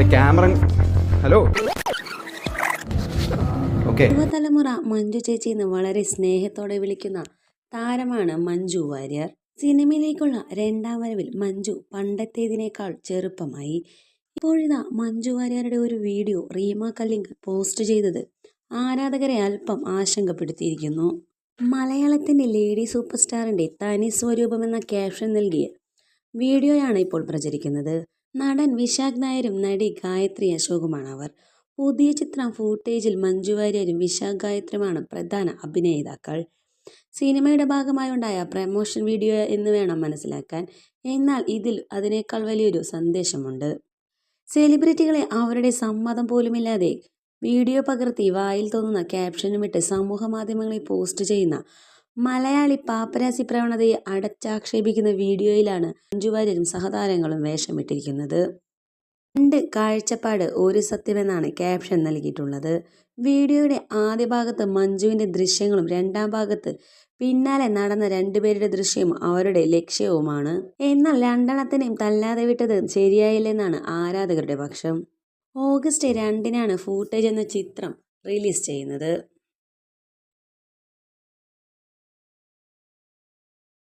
Camera hello? Okay. യുവതലമുറ മഞ്ജു ചേച്ചി എന്ന് വളരെ സ്നേഹത്തോടെ വിളിക്കുന്ന താരമാണ് മഞ്ജു വാര്യർ. സിനിമയിലേക്കുള്ള രണ്ടാം വരവിൽ മഞ്ജു പണ്ടത്തേതിനേക്കാൾ ചെറുപ്പമായി. ഇപ്പോഴിതാ മഞ്ജു വാര്യരുടെ ഒരു വീഡിയോ റീമ കല്ലിംഗ് പോസ്റ്റ് ചെയ്തത് ആരാധകരെ അല്പം ആശങ്കപ്പെടുത്തിയിരിക്കുന്നു. മലയാളത്തിന്റെ ലേഡി സൂപ്പർ സ്റ്റാറിന്റെ തനി സ്വരൂപം എന്ന ക്യാപ്ഷൻ നൽകിയ വീഡിയോയാണ് ഇപ്പോൾ പ്രചരിക്കുന്നത്. നടൻ വിശാഖ് നായരും നടി ഗായത്രി അശോകുമാണ് അവർ. പുതിയ ചിത്രം ഫൂട്ടേജിൽ മഞ്ജു വാര്യരും വിശാഖ് ഗായത്രിയുമാണ് പ്രധാന അഭിനേതാക്കൾ. സിനിമയുടെ ഭാഗമായുണ്ടായ പ്രമോഷൻ വീഡിയോ എന്ന് വേണം മനസ്സിലാക്കാൻ. എന്നാൽ ഇതിൽ അതിനേക്കാൾ വലിയൊരു സന്ദേശമുണ്ട്. സെലിബ്രിറ്റികളെ അവരുടെ സമ്മതം പോലുമില്ലാതെ വീഡിയോ പകർത്തി വായിൽ തോന്നുന്ന ക്യാപ്ഷനുമിട്ട് സമൂഹ മാധ്യമങ്ങളിൽ പോസ്റ്റ് ചെയ്യുന്ന മലയാളി പാപ്പരാസി പ്രവണതയെ അടച്ചാക്ഷേപിക്കുന്ന വീഡിയോയിലാണ് മഞ്ജു വാര്യരും സഹതാരങ്ങളും വേഷമിട്ടിരിക്കുന്നത്. രണ്ട് കാഴ്ചപ്പാട് ഒരു സത്യമെന്നാണ് ക്യാപ്ഷൻ നൽകിയിട്ടുള്ളത്. വീഡിയോയുടെ ആദ്യ ഭാഗത്ത് മഞ്ജുവിന്റെ ദൃശ്യങ്ങളും രണ്ടാം ഭാഗത്ത് പിന്നാലെ നടന്ന രണ്ടുപേരുടെ ദൃശ്യവും അവരുടെ ലക്ഷ്യവുമാണ്. എന്നാൽ രണ്ടെണ്ണത്തിനെയും തല്ലാതെ വിട്ടത് ശരിയായില്ലെന്നാണ് ആരാധകരുടെ പക്ഷം. ഓഗസ്റ്റ് രണ്ടിനാണ് ഫൂട്ടേജ് എന്ന ചിത്രം റിലീസ് ചെയ്യുന്നത്.